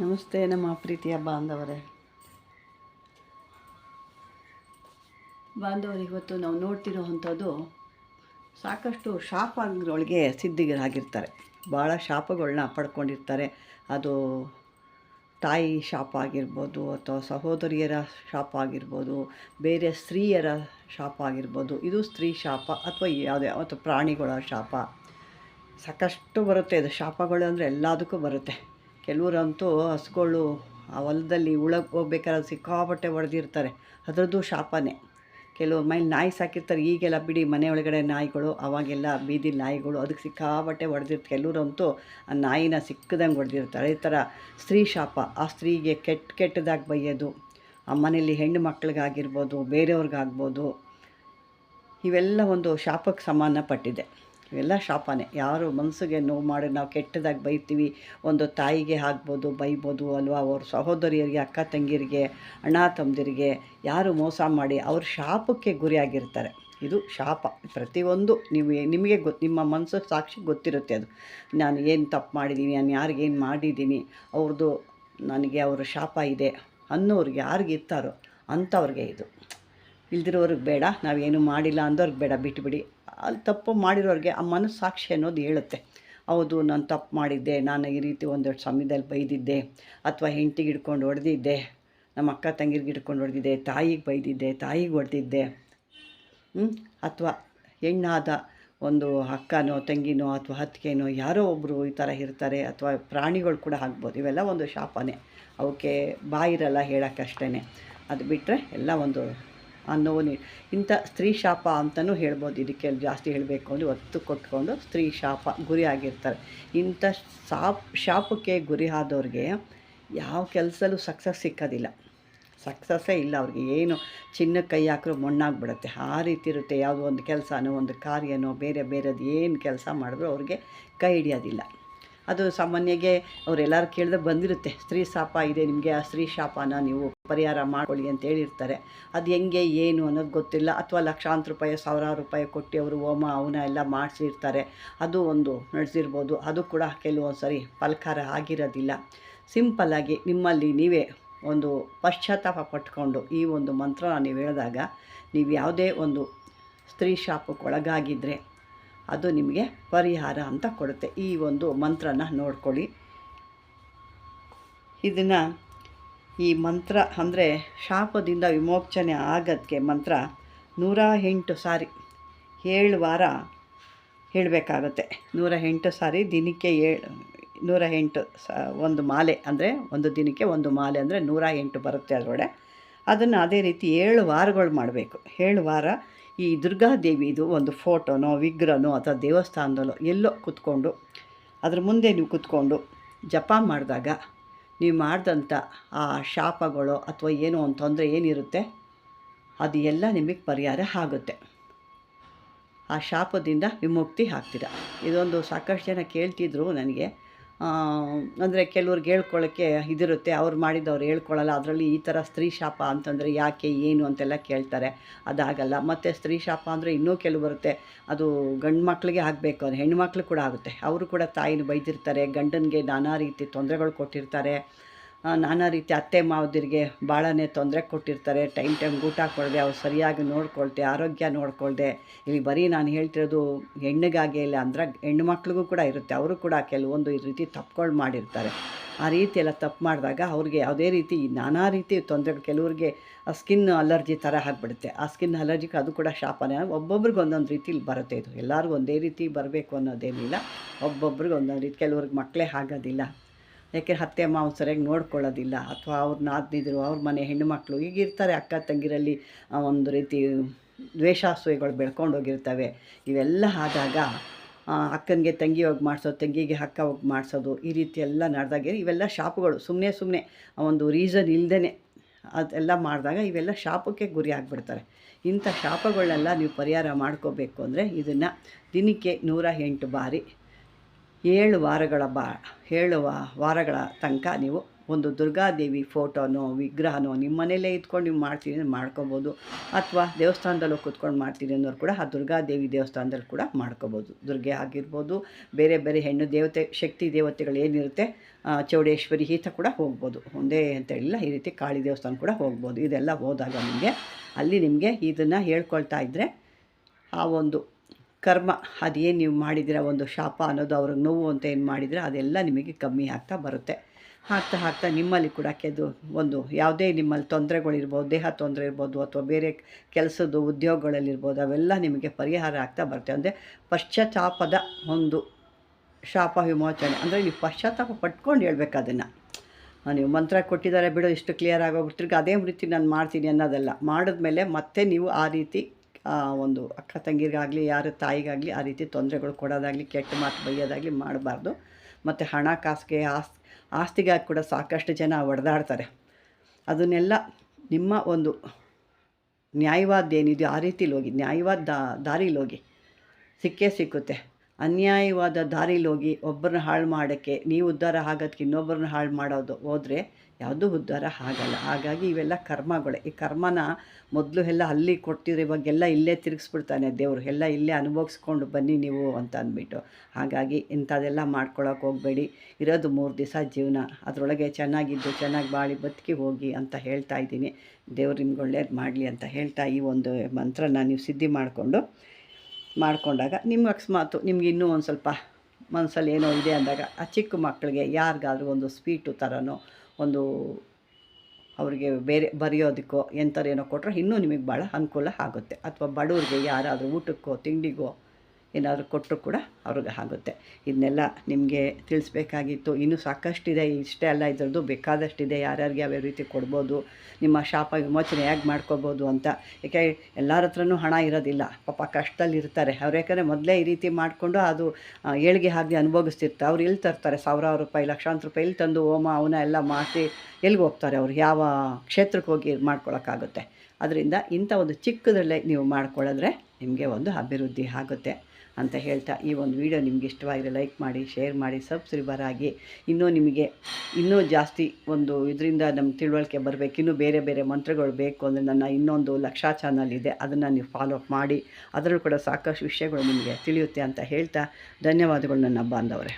ನಮಸ್ತೆ ನಮ್ಮ ಪ್ರೀತಿಯ ಬಾಂಧವರೇ. ಬಾಂಧವರು, ಇವತ್ತು ನಾವು ನೋಡ್ತಿರೋವಂಥದ್ದು ಸಾಕಷ್ಟು ಶಾಪಗಳೊಳಗೆ ಸಿದ್ಧಿಗರಾಗಿರ್ತಾರೆ. ಭಾಳ ಶಾಪಗಳನ್ನ ಪಡ್ಕೊಂಡಿರ್ತಾರೆ. ಅದು ತಾಯಿ ಶಾಪ ಆಗಿರ್ಬೋದು ಅಥವಾ ಸಹೋದರಿಯರ ಶಾಪ ಆಗಿರ್ಬೋದು, ಬೇರೆ ಸ್ತ್ರೀಯರ ಶಾಪ ಆಗಿರ್ಬೋದು, ಇದು ಸ್ತ್ರೀ ಶಾಪ ಅಥವಾ ಯಾವುದೇ ಅಥವಾ ಪ್ರಾಣಿಗಳ ಶಾಪ. ಸಾಕಷ್ಟು ಬರುತ್ತೆ ಇದು ಶಾಪಗಳು ಅಂದರೆ ಎಲ್ಲದಕ್ಕೂ ಬರುತ್ತೆ. ಕೆಲವರಂತೂ ಹಸುಗಳು ಆ ಹೊಲದಲ್ಲಿ ಉಳಕ್ಕೆ ಹೋಗ್ಬೇಕಾದ್ರೆ ಸಿಕ್ಕಾಪಟ್ಟೆ ಹೊಡೆದಿರ್ತಾರೆ ಅದರದ್ದು ಶಾಪನೇ. ಕೆಲವ್ರ ಮೈಲಿ ನಾಯಿ ಸಾಕಿರ್ತಾರೆ. ಈಗೆಲ್ಲ ಬಿಡಿ ಮನೆ ಒಳಗಡೆ ನಾಯಿಗಳು, ಅವಾಗೆಲ್ಲ ಬೀದಿ ನಾಯಿಗಳು ಅದಕ್ಕೆ ಸಿಕ್ಕಾಪಟ್ಟೆ ಹೊಡೆದಿರ್ತಾರೆ ಕೆಲವರಂತೂ ಆ ನಾಯಿನ ಸಿಕ್ಕದಂಗೆ ಹೊಡೆದಿರ್ತಾರೆ ಈ ಥರ ಸ್ತ್ರೀ ಶಾಪ. ಆ ಸ್ತ್ರೀಗೆ ಕೆಟ್ಟ ಕೆಟ್ಟದಾಗಿ ಬೈಯೋದು, ಆ ಮನೆಯಲ್ಲಿ ಹೆಣ್ಣು ಮಕ್ಳಿಗಾಗಿರ್ಬೋದು, ಬೇರೆಯವ್ರಿಗಾಗ್ಬೋದು, ಇವೆಲ್ಲ ಒಂದು ಶಾಪಕ್ಕೆ ಸಂಬಂಧಪಟ್ಟಿದೆ ಇವೆಲ್ಲ ಶಾಪನೇ. ಯಾರು ಮನಸ್ಸಿಗೆ ನೋವು ಮಾಡಿ ನಾವು ಕೆಟ್ಟದಾಗಿ ಬೈತೀವಿ, ಒಂದು ತಾಯಿಗೆ ಆಗ್ಬೋದು ಬೈಬೋದು ಅಲ್ವಾ? ಅವ್ರ ಸಹೋದರಿಯರಿಗೆ, ಅಕ್ಕ ತಂಗಿರಿಗೆ, ಅಣ್ಣ ತಮ್ಮದಿರಿಗೆ, ಯಾರು ಮೋಸ ಮಾಡಿ ಅವ್ರ ಶಾಪಕ್ಕೆ ಗುರಿಯಾಗಿರ್ತಾರೆ. ಇದು ಶಾಪ. ಪ್ರತಿಯೊಂದು ನೀವು, ನಿಮಗೆ ಗೊತ್ತು ನಿಮ್ಮ ಮನಸ್ಸು ಸಾಕ್ಷಿ ಗೊತ್ತಿರುತ್ತೆ ಅದು. ನಾನು ಏನು ತಪ್ಪು ಮಾಡಿದ್ದೀನಿ ನಾನು ಯಾರಿಗೇನು ಮಾಡಿದ್ದೀನಿ ಅವ್ರದ್ದು ನನಗೆ ಅವರ ಶಾಪ ಇದೆ ಅನ್ನೋರಿಗೆ ಯಾರಿಗೆ ಇರ್ತಾರೋ ಅಂಥವ್ರಿಗೆ ಇದು. ಇಲ್ದಿರೋರಿಗೆ ಬೇಡ, ನಾವೇನು ಮಾಡಿಲ್ಲ ಅಂದವ್ರಿಗೆ ಬೇಡ, ಬಿಟ್ಬಿಡಿ. ಅಲ್ಲಿ ತಪ್ಪು ಮಾಡಿರೋರಿಗೆ ಆ ಮನಸ್ಸು ಸಾಕ್ಷಿ ಅನ್ನೋದು ಹೇಳುತ್ತೆ. ಹೌದು, ನಾನು ತಪ್ಪು ಮಾಡಿದ್ದೆ, ನಾನು ಈ ರೀತಿ ಒಂದೆರಡು ಸಮಯದಲ್ಲಿ ಬೈದಿದ್ದೆ, ಅಥವಾ ಹೆಂಡ್ತಿಗೆ ಹಿಡ್ಕೊಂಡು ಹೊಡೆದಿದ್ದೆ, ನಮ್ಮ ಅಕ್ಕ ತಂಗಿರಿಗೆ ಹಿಡ್ಕೊಂಡು ಹೊಡೆದಿದ್ದೆ, ತಾಯಿಗೆ ಬೈದಿದ್ದೆ, ತಾಯಿಗೆ ಹೊಡೆದಿದ್ದೆ ಅಥವಾ ಹೆಣ್ಣಾದ ಒಂದು ಅಕ್ಕನೋ, ತಂಗಿನೋ, ಅಥವಾ ಹತ್ತಿಗೆನೋ ಯಾರೋ ಒಬ್ಬರು ಈ ಥರ ಇರ್ತಾರೆ, ಅಥವಾ ಪ್ರಾಣಿಗಳು ಕೂಡ ಆಗ್ಬೋದು, ಇವೆಲ್ಲ ಒಂದು ಶಾಪನೇ. ಅವಕ್ಕೆ ಬಾಯಿರಲ್ಲ ಹೇಳೋಕ್ಕಷ್ಟೇ ಅದು ಬಿಟ್ಟರೆ ಎಲ್ಲ ಒಂದು ನೋವು ಇಂಥ ಸ್ತ್ರೀ ಶಾಪ ಅಂತಲೂ ಹೇಳ್ಬೋದು. ಇದಕ್ಕೆ ಜಾಸ್ತಿ ಹೇಳಬೇಕು ಅಂದರೆ ಒತ್ತು ಕೊಟ್ಕೊಂಡು ಸ್ತ್ರೀ ಶಾಪ ಗುರಿ ಆಗಿರ್ತಾರೆ. ಇಂಥ ಶಾಪ್ ಶಾಪಕ್ಕೆ ಗುರಿ ಆದವ್ರಿಗೆ ಯಾವ ಕೆಲಸದಲ್ಲೂ ಸಕ್ಸಸ್ ಸಿಕ್ಕೋದಿಲ್ಲ. ಸಕ್ಸಸ್ಸೇ ಇಲ್ಲ ಅವ್ರಿಗೆ. ಏನು ಚಿನ್ನ ಕೈ ಹಾಕಿದ್ರು ಮಣ್ಣಾಗ್ಬಿಡುತ್ತೆ. ಆ ರೀತಿ ಇರುತ್ತೆ. ಯಾವುದೋ ಒಂದು ಕೆಲಸನೋ ಒಂದು ಕಾರ್ಯನೋ ಬೇರೆ ಬೇರೆದು ಏನು ಕೆಲಸ ಮಾಡಿದ್ರು ಅವ್ರಿಗೆ ಕೈ ಹಿಡಿಯೋದಿಲ್ಲ. ಅದು ಸಾಮಾನ್ಯಗೆ ಅವರೆಲ್ಲರೂ ಕೇಳಿದ್ರೆ ಬಂದಿರುತ್ತೆ, ಸ್ತ್ರೀ ಶಾಪ ಇದೆ ನಿಮಗೆ, ಆ ಸ್ತ್ರೀ ಶಾಪನ ನೀವು ಪರಿಹಾರ ಮಾಡ್ಕೊಳ್ಳಿ ಅಂತ ಹೇಳಿರ್ತಾರೆ. ಅದು ಹೆಂಗೆ, ಏನು ಅನ್ನೋದು ಗೊತ್ತಿಲ್ಲ. ಅಥವಾ ಲಕ್ಷಾಂತರ ರೂಪಾಯಿ, ಸಾವಿರಾರು ರೂಪಾಯಿ ಕೊಟ್ಟು ಅವರು ಹೋಮ, ಅವನ ಎಲ್ಲ ಮಾಡಿಸಿರ್ತಾರೆ. ಅದು ಒಂದು ನಡೆಸಿರ್ಬೋದು. ಅದು ಕೂಡ ಕೆಲವೊಂದು ಸರಿ ಫಲಕಾರ ಆಗಿರೋದಿಲ್ಲ. ಸಿಂಪಲ್ಲಾಗಿ ನಿಮ್ಮಲ್ಲಿ ನೀವೇ ಒಂದು ಪಶ್ಚಾತ್ತಾಪ ಪಟ್ಕೊಂಡು ಈ ಒಂದು ಮಂತ್ರನ ನೀವು ಹೇಳಿದಾಗ, ನೀವು ಯಾವುದೇ ಒಂದು ಸ್ತ್ರೀ ಶಾಪಕ್ಕೆ ಒಳಗಾಗಿದ್ದರೆ ಅದು ನಿಮಗೆ ಪರಿಹಾರ ಅಂತ ಕೊಡುತ್ತೆ. ಈ ಒಂದು ಮಂತ್ರನ ನೋಡ್ಕೊಳ್ಳಿ. ಇದನ್ನು ಈ ಮಂತ್ರ ಅಂದರೆ ಶಾಪದಿಂದ ವಿಮೋಚನೆ ಆಗೋದಕ್ಕೆ ಮಂತ್ರ ನೂರ ಎಂಟು ಸಾರಿ, ಏಳು ವಾರ ಹೇಳಬೇಕಾಗುತ್ತೆ. ನೂರ ಎಂಟು ಸಾರಿ ದಿನಕ್ಕೆ ಏಳು, ನೂರ ಎಂಟು ಸ, ಒಂದು ಮಾಲೆ ಅಂದರೆ ಒಂದು ದಿನಕ್ಕೆ ಒಂದು ಮಾಲೆ ಅಂದರೆ ನೂರ ಎಂಟು ಬರುತ್ತೆ ಅದರೊಳಗೆ. ಅದನ್ನು ಅದೇ ರೀತಿ ಏಳು ವಾರಗಳು ಮಾಡಬೇಕು. ಏಳು ವಾರ ಈ ದುರ್ಗಾದೇವಿದು ಒಂದು ಫೋಟೋನೋ ವಿಗ್ರಹನೋ ಅಥವಾ ದೇವಸ್ಥಾನದಲ್ಲೋ ಎಲ್ಲೋ ಕೂತ್ಕೊಂಡು, ಅದ್ರ ಮುಂದೆ ನೀವು ಕೂತ್ಕೊಂಡು ಜಪ ಮಾಡಿದಾಗ ನೀವು ಮಾಡಿದಂಥ ಆ ಶಾಪಗಳು ಅಥವಾ ಏನೋ ಒಂದು ತೊಂದರೆ ಏನಿರುತ್ತೆ, ಅದು ಎಲ್ಲ ನಿಮಗೆ ಪರಿಹಾರ ಆಗುತ್ತೆ. ಆ ಶಾಪದಿಂದ ವಿಮುಕ್ತಿ ಆಗ್ತೀರ. ಇದೊಂದು ಸಾಕಷ್ಟು ಜನ ಕೇಳ್ತಿದ್ರು ನನಗೆ. ಅಂದರೆ ಕೆಲವ್ರಿಗೆ ಹೇಳ್ಕೊಳ್ಳೋಕ್ಕೆ ಇದಿರುತ್ತೆ, ಅವ್ರು ಮಾಡಿದ್ದವ್ರು ಹೇಳ್ಕೊಳ್ಳಲ್ಲ ಅದರಲ್ಲಿ ಈ ಥರ ಸ್ತ್ರೀ ಶಾಪ ಅಂತಂದರೆ ಯಾಕೆ, ಏನು ಅಂತೆಲ್ಲ ಕೇಳ್ತಾರೆ. ಅದಾಗಲ್ಲ. ಮತ್ತು ಸ್ತ್ರೀ ಶಾಪ ಅಂದರೆ ಇನ್ನೂ ಕೆಲವು ಬರುತ್ತೆ. ಅದು ಗಂಡು ಮಕ್ಕಳಿಗೆ ಆಗಬೇಕು, ಅದು ಹೆಣ್ಣು ಮಕ್ಳು ಕೂಡ ಆಗುತ್ತೆ. ಅವರು ಕೂಡ ತಾಯಿನ ಬೈದಿರ್ತಾರೆ, ಗಂಡನಿಗೆ ನಾನಾ ರೀತಿ ತೊಂದರೆಗಳು ಕೊಟ್ಟಿರ್ತಾರೆ. ನಾನಾ ರೀತಿ ಅತ್ತೆ ಮಾವದಿರಿಗೆ ಭಾಳನೇ ತೊಂದರೆ ಕೊಟ್ಟಿರ್ತಾರೆ. ಟೈಮ್ ಟೈಮ್ ಊಟ ಕೊಡದೆ, ಅವ್ರು ಸರಿಯಾಗಿ ನೋಡ್ಕೊಳ್ತೆ ಆರೋಗ್ಯ ನೋಡ್ಕೊಳ್ದೆ. ಇಲ್ಲಿ ಬರೀ ನಾನು ಹೇಳ್ತಿರೋದು ಹೆಣ್ಣಿಗಾಗೆ ಇಲ್ಲ, ಅಂದ್ರೆ ಹೆಣ್ಣು ಮಕ್ಳಿಗೂ ಕೂಡ ಇರುತ್ತೆ. ಅವರು ಕೂಡ ಕೆಲವೊಂದು ಈ ರೀತಿ ತಪ್ಪುಗಳು ಮಾಡಿರ್ತಾರೆ. ಆ ರೀತಿ ಎಲ್ಲ ತಪ್ಪು ಮಾಡಿದಾಗ ಅವ್ರಿಗೆ ಯಾವುದೇ ರೀತಿ ನಾನಾ ರೀತಿ ತೊಂದರೆ ಕೆಲವ್ರಿಗೆ ಸ್ಕಿನ್ ಅಲರ್ಜಿ ಥರ ಆಗಿಬಿಡುತ್ತೆ. ಆ ಸ್ಕಿನ್ ಅಲರ್ಜಿಗೆ ಅದು ಕೂಡ ಶಾಪನೇ. ಒಬ್ಬೊಬ್ರಿಗೆ ಒಂದೊಂದು ರೀತಿಲಿ ಬರುತ್ತೆ ಇದು. ಎಲ್ಲರಿಗೂ ಒಂದೇ ರೀತಿ ಬರಬೇಕು ಅನ್ನೋದೇನಿಲ್ಲ. ಒಬ್ಬೊಬ್ರಿಗೆ ಒಂದೊಂದು ರೀತಿ, ಕೆಲವ್ರಿಗೆ ಮಕ್ಕಳೇ ಆಗೋದಿಲ್ಲ. ಯಾಕೆ ಅತ್ತೆ ಮಾವ ಸರಿಯಾಗಿ ನೋಡ್ಕೊಳ್ಳೋದಿಲ್ಲ? ಅಥವಾ ಅವ್ರ ನಾದ್ನಿದ್ರು, ಅವ್ರ ಮನೆ ಹೆಣ್ಣುಮಕ್ಳು ಈಗ ಇರ್ತಾರೆ, ಅಕ್ಕ ತಂಗಿರಲ್ಲಿ ಒಂದು ರೀತಿ ದ್ವೇಷಾಸೂಯೆಗಳು ಬೆಳ್ಕೊಂಡು ಹೋಗಿರ್ತವೆ. ಇವೆಲ್ಲ ಆದಾಗ ಅಕ್ಕನಿಗೆ ತಂಗಿ ಹೋಗಿ ಮಾಡಿಸೋದು ತಂಗಿಗೆ ಅಕ್ಕ ಹೋಗಿ ಮಾಡಿಸೋದು, ಈ ರೀತಿ ಎಲ್ಲ ನಡೆದಾಗ ಇವೆಲ್ಲ ಶಾಪಗಳು. ಸುಮ್ಮನೆ ಸುಮ್ಮನೆ ಒಂದು ರೀಸನ್ ಇಲ್ಲದೇ ಅದೆಲ್ಲ ಮಾಡಿದಾಗ ಇವೆಲ್ಲ ಶಾಪಕ್ಕೆ ಗುರಿ ಆಗಿಬಿಡ್ತಾರೆ. ಇಂಥ ಶಾಪಗಳನ್ನೆಲ್ಲ ನೀವು ಪರಿಹಾರ ಮಾಡ್ಕೋಬೇಕು ಅಂದರೆ ಇದನ್ನು ದಿನಕ್ಕೆ ನೂರ ಎಂಟು ಬಾರಿ ಏಳು ವಾರಗಳ ಬಾ, ಏಳು ವಾರಗಳ ತನಕ ನೀವು ಒಂದು ದುರ್ಗಾದೇವಿ ಫೋಟೋನೋ, ವಿಗ್ರಹನೋ ನಿಮ್ಮ ಮನೇಲೇ ಇದ್ಕೊಂಡು ನೀವು ಮಾಡ್ತೀನಿ ಅಂದ್ರೆ ಮಾಡ್ಕೋಬೋದು. ಅಥವಾ ದೇವಸ್ಥಾನದಲ್ಲೂ ಕೂತ್ಕೊಂಡು ಮಾಡ್ತೀನಿ ಅನ್ನೋರು ಕೂಡ ಆ ದುರ್ಗಾದೇವಿ ದೇವಸ್ಥಾನದಲ್ಲಿ ಕೂಡ ಮಾಡ್ಕೋಬೋದು. ದುರ್ಗೆ ಆಗಿರ್ಬೋದು, ಬೇರೆ ಬೇರೆ ಹೆಣ್ಣು ದೇವತೆ, ಶಕ್ತಿ ದೇವತೆಗಳು ಏನಿರುತ್ತೆ ಚೌಡೇಶ್ವರಿ ಈತ ಕೂಡ ಹೋಗ್ಬೋದು. ಒಂದೇ ಅಂತ ಹೇಳಿಲ್ಲ, ಈ ರೀತಿ ಕಾಳಿ ದೇವಸ್ಥಾನ ಕೂಡ ಹೋಗ್ಬೋದು. ಇದೆಲ್ಲ ಹೋದಾಗ ನಿಮಗೆ, ಅಲ್ಲಿ ನಿಮಗೆ ಇದನ್ನು ಹೇಳ್ಕೊಳ್ತಾ ಇದ್ದರೆ ಆ ಒಂದು ಕರ್ಮ, ಅದೇನು ನೀವು ಮಾಡಿದಿರ ಒಂದು ಶಾಪ ಅನ್ನೋದು ಅವ್ರಿಗೆ ನೋವು ಅಂತ ಏನು ಮಾಡಿದರೆ ಅದೆಲ್ಲ ನಿಮಗೆ ಕಮ್ಮಿ ಆಗ್ತಾ ಬರುತ್ತೆ. ಹಾಕ್ತಾ ಹಾಕ್ತಾ ನಿಮ್ಮಲ್ಲಿ ಕೂಡ ಕೆದು ಒಂದು ಯಾವುದೇ ನಿಮ್ಮಲ್ಲಿ ತೊಂದರೆಗಳಿರ್ಬೋದು, ದೇಹ ತೊಂದರೆ ಇರ್ಬೋದು ಅಥವಾ ಬೇರೆ ಕೆಲಸದ ಉದ್ಯೋಗಗಳಲ್ಲಿರ್ಬೋದು, ಅವೆಲ್ಲ ನಿಮಗೆ ಪರಿಹಾರ ಆಗ್ತಾ ಬರುತ್ತೆ. ಅಂದರೆ ಪಶ್ಚಾತ್ತಾಪದ ಒಂದು ಶಾಪ ವಿಮೋಚನೆ. ಅಂದರೆ ನೀವು ಪಶ್ಚಾತ್ತಾಪ ಪಟ್ಕೊಂಡು ಹೇಳ್ಬೇಕು ಅದನ್ನು. ನೀವು ಮಂತ್ರ ಕೊಟ್ಟಿದ್ದಾರೆ ಬಿಡು, ಇಷ್ಟು ಕ್ಲಿಯರ್ ಆಗೋಗ್ಬಿಡ್ತಿರ್ಗ ಅದೇ ರೀತಿ ನಾನು ಮಾಡ್ತೀನಿ ಅನ್ನೋದಲ್ಲ. ಮಾಡಿದ್ಮೇಲೆ ಮತ್ತೆ ನೀವು ಆ ರೀತಿ ಒಂದು ಅಕ್ಕ ತಂಗಿರಿಗಾಗಲಿ, ಯಾರ ತಾಯಿಗಾಗಲಿ ಆ ರೀತಿ ತೊಂದರೆಗಳು ಕೊಡೋದಾಗಲಿ, ಕೆಟ್ಟ ಮಾತು ಬೈಯೋದಾಗಲಿ ಮಾಡಬಾರ್ದು. ಮತ್ತು ಹಣ ಕಾಸಿಗೆ ಆಸ್, ಆಸ್ತಿಗಾಗಿ ಕೂಡ ಸಾಕಷ್ಟು ಜನ ಹೊಡೆದಾಡ್ತಾರೆ ಅದನ್ನೆಲ್ಲ ನಿಮ್ಮ ಒಂದು ನ್ಯಾಯವಾದ ಏನಿದೆಯೋ ಆ ರೀತಿಲಿ ಹೋಗಿ, ನ್ಯಾಯವಾದ ದಾ, ದಾರಿಲಿ ಹೋಗಿ, ಸಿಕ್ಕೇ ಸಿಕ್ಕುತ್ತೆ. ಅನ್ಯಾಯವಾದ ದಾರಿಲಿ ಹೋಗಿ ಒಬ್ಬರನ್ನ ಹಾಳು ಮಾಡೋಕ್ಕೆ, ನೀವು ಉದ್ಧಾರ ಆಗೋದಕ್ಕೆ ಇನ್ನೊಬ್ಬರನ್ನ ಹಾಳು ಮಾಡೋದು ಹೋದರೆ ಯಾವುದೂ ಉದ್ಧಾರ ಆಗಲ್ಲ. ಹಾಗಾಗಿ ಇವೆಲ್ಲ ಕರ್ಮಗಳೇ. ಈ ಕರ್ಮನ ಮೊದಲು ಎಲ್ಲ ಅಲ್ಲಿ ಕೊಡ್ತಿದ್ರು ಇವಾಗೆಲ್ಲ ಇಲ್ಲೇ ತಿರುಗಿಸ್ಬಿಡ್ತಾನೆ ದೇವರು. ಎಲ್ಲ ಇಲ್ಲೇ ಅನುಭವಿಸ್ಕೊಂಡು ಬನ್ನಿ ನೀವು ಅಂತ ಅಂದ್ಬಿಟ್ಟು. ಹಾಗಾಗಿ ಇಂಥದ್ದೆಲ್ಲ ಮಾಡ್ಕೊಳಕ್ಕೆ ಹೋಗಬೇಡಿ. ಇರೋದು ಮೂರು ದಿವಸ ಜೀವನ. ಅದರೊಳಗೆ ಚೆನ್ನಾಗಿದ್ದು, ಚೆನ್ನಾಗಿ ಬಾಳಿ ಬದುಕಿ ಹೋಗಿ ಅಂತ ಹೇಳ್ತಾ ಇದ್ದೀನಿ. ದೇವ್ರು ನಿಮ್ಗೆ ಒಳ್ಳೇದು ಮಾಡಲಿ ಅಂತ ಹೇಳ್ತಾ ಈ ಒಂದು ಮಂತ್ರನ ನೀವು ಸಿದ್ಧಿ ಮಾಡಿಕೊಂಡು, ಮಾಡಿಕೊಂಡಾಗ ನಿಮ್ಮ ಅಕಸ್ಮಾತು ನಿಮ್ಗೆ ಇನ್ನೂ ಒಂದು ಸ್ವಲ್ಪ ಮನಸ್ಸಲ್ಲಿ ಏನೋ ಇದೆ ಅಂದಾಗ, ಆ ಚಿಕ್ಕ ಮಕ್ಕಳಿಗೆ ಯಾರಿಗಾದ್ರೂ ಒಂದು ಸ್ವೀಟು ಥರನೋ ಒಂದು ಅವರಿಗೆ ಬೇರೆ ಬರೆಯೋದಕ್ಕೋ ಎಂಥರೇನೋ ಕೊಟ್ಟರೆ ಇನ್ನೂ ನಿಮಗೆ ಭಾಳ ಅನುಕೂಲ ಆಗುತ್ತೆ. ಅಥವಾ ಬಡವ್ರಿಗೆ ಯಾರಾದರೂ ಊಟಕ್ಕೋ, ತಿಂಡಿಗೋ ಏನಾದರೂ ಕೊಟ್ಟರು ಕೂಡ ಅವ್ರಿಗೆ ಆಗುತ್ತೆ. ಇದನ್ನೆಲ್ಲ ನಿಮಗೆ ತಿಳಿಸ್ಬೇಕಾಗಿತ್ತು. ಇನ್ನೂ ಸಾಕಷ್ಟಿದೆ. ಇಷ್ಟೇ ಅಲ್ಲ, ಇದರದ್ದು ಬೇಕಾದಷ್ಟಿದೆ. ಯಾರ್ಯಾರಿಗೆ ಯಾವ್ಯಾವ ರೀತಿ ಕೊಡ್ಬೋದು, ನಿಮ್ಮ ಶಾಪ ವಿಮೋಚನೆ ಹೇಗೆ ಮಾಡ್ಕೋಬೋದು ಅಂತ. ಯಾಕೆ, ಎಲ್ಲರ ಹತ್ರನೂ ಹಣ ಇರೋದಿಲ್ಲ. ಪಾಪ ಕಷ್ಟದಲ್ಲಿ ಇರ್ತಾರೆ. ಅವ್ರು ಯಾಕಂದರೆ ಮೊದಲೇ ಈ ರೀತಿ ಮಾಡಿಕೊಂಡು ಅದು ಏಳಿಗೆ ಹಾಗೆ ಅನುಭವಿಸ್ತಿರ್ತಾರೆ ಅವ್ರು ಎಲ್ಲಿ ತರ್ತಾರೆ. ಸಾವಿರಾರು ರೂಪಾಯಿ, ಲಕ್ಷಾಂತರ ರೂಪಾಯಿ ಎಲ್ಲಿ ತಂದು ಹೋಮ, ಅವನ ಎಲ್ಲ ಮಾಡಿಸಿ ಎಲ್ಲಿಗೆ ಹೋಗ್ತಾರೆ ಅವ್ರು? ಯಾವ ಕ್ಷೇತ್ರಕ್ಕೆ ಹೋಗಿ ಮಾಡ್ಕೊಳಕ್ಕಾಗುತ್ತೆ. ಅದರಿಂದ ಇಂಥ ಒಂದು ಚಿಕ್ಕದರಲ್ಲೇ ನೀವು ಮಾಡ್ಕೊಳ್ಳೋದ್ರೆ ನಿಮಗೆ ಒಂದು ಅಭಿವೃದ್ಧಿ ಆಗುತ್ತೆ. ಅಂತ ಹೇಳ್ತಾ ಈ ಒಂದು ವಿಡಿಯೋ ನಿಮಗೆ ಇಷ್ಟವಾಗಿದೆ ಲೈಕ್ ಮಾಡಿ, ಶೇರ್ ಮಾಡಿ ಸಬ್ಸ್ಕ್ರೈಬರ್ ಆಗಿ ಇನ್ನೂ ನಿಮಗೆ ಇನ್ನೂ ಜಾಸ್ತಿ ಒಂದು ಇದರಿಂದ ನಮ್ಮ ತಿಳುವಳಿಕೆ ಬರಬೇಕು. ಇನ್ನೂ ಬೇರೆ ಬೇರೆ ಮಂತ್ರಗಳು ಬೇಕು ಅಂದರೆ ನನ್ನ ಇನ್ನೊಂದು ಲಕ್ಷಾ ಚಾನಲ್ ಇದೆ. ಅದನ್ನು ನೀವು ಫಾಲೋ ಅಪ್ ಮಾಡಿ. ಅದರಲ್ಲೂ ಕೂಡ ಸಾಕಷ್ಟು ವಿಷಯಗಳು ನಿಮಗೆ ತಿಳಿಯುತ್ತೆ ಅಂತ ಹೇಳ್ತಾ ಧನ್ಯವಾದಗಳು ನನ್ನ ಬಾಂಧವರೇ.